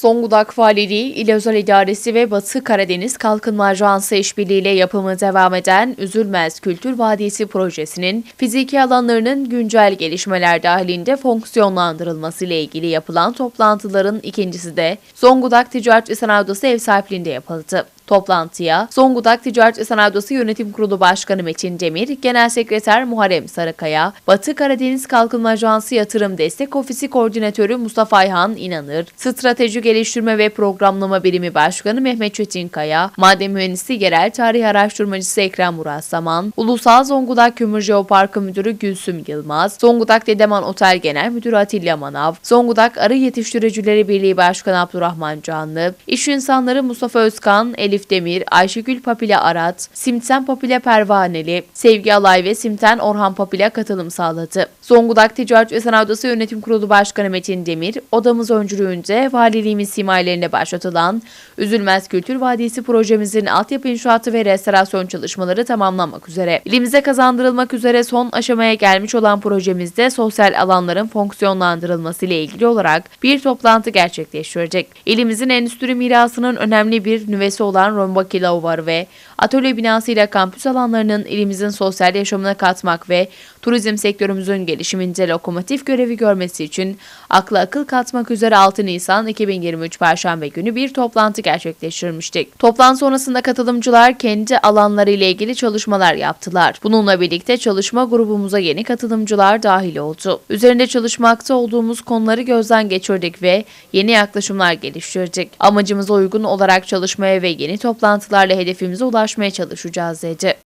Zonguldak Valiliği, İl Özel İdaresi ve Batı Karadeniz Kalkınma Ajansı işbirliğiyle yapımı devam eden Üzülmez Kültür Vadisi projesinin fiziki alanlarının güncel gelişmeler dahilinde fonksiyonlandırılması ile ilgili yapılan toplantıların ikincisi de Zonguldak Ticaret ve Sanayi Odası ev sahipliğinde yapıldı. Toplantıya. Zonguldak Ticaret ve Sanayi Odası Yönetim Kurulu Başkanı Metin Demir, Genel Sekreter Muharrem Sarıkaya, Batı Karadeniz Kalkınma Ajansı Yatırım Destek Ofisi Koordinatörü Mustafa Ayhan İnanır, Strateji Geliştirme ve Programlama Birimi Başkanı Mehmet Çetinkaya, Maden Mühendisi Yerel Tarih Araştırmacısı Ekrem Murat Saman, Ulusal Zonguldak Kömür Jeoparkı Müdürü Gülsüm Yılmaz, Zonguldak Dedeman Otel Genel Müdürü Atilla Manav, Zonguldak Arı Yetiştiricileri Birliği Başkanı Abdurrahman Canlı, İş İnsanları Mustafa Özkan, Elif Demir, Ayşegül Papile Arat, Simten Papile Pervaneli, Sevgi Alay ve Simten Orhan Papile katılım sağladı. Zonguldak Ticaret ve Sanayi Odası Yönetim Kurulu Başkanı Metin Demir, odamız öncülüğünde valiliğimiz simalerinde başlatılan Üzülmez Kültür Vadisi projemizin altyapı inşaatı ve restorasyon çalışmaları tamamlanmak üzere. İlimize kazandırılmak üzere son aşamaya gelmiş olan projemizde sosyal alanların fonksiyonlandırılması ile ilgili olarak bir toplantı gerçekleştirecek. İlimizin endüstri mirasının önemli bir nüvesi olan Rombaki Lavovarı ve atölye binasıyla kampüs alanlarının ilimizin sosyal yaşamına katmak ve turizm sektörümüzün gelişiminde lokomotif görevi görmesi için akla akıl katmak üzere 6 Nisan 2023 Perşembe günü bir toplantı gerçekleştirmiştik. Toplantı sonrasında katılımcılar kendi alanları ile ilgili çalışmalar yaptılar. Bununla birlikte çalışma grubumuza yeni katılımcılar dahil oldu. Üzerinde çalışmakta olduğumuz konuları gözden geçirdik ve yeni yaklaşımlar geliştirdik. Amacımıza uygun olarak çalışmaya ve yeni toplantılarla hedefimize ulaşmaya çalışacağız dedi.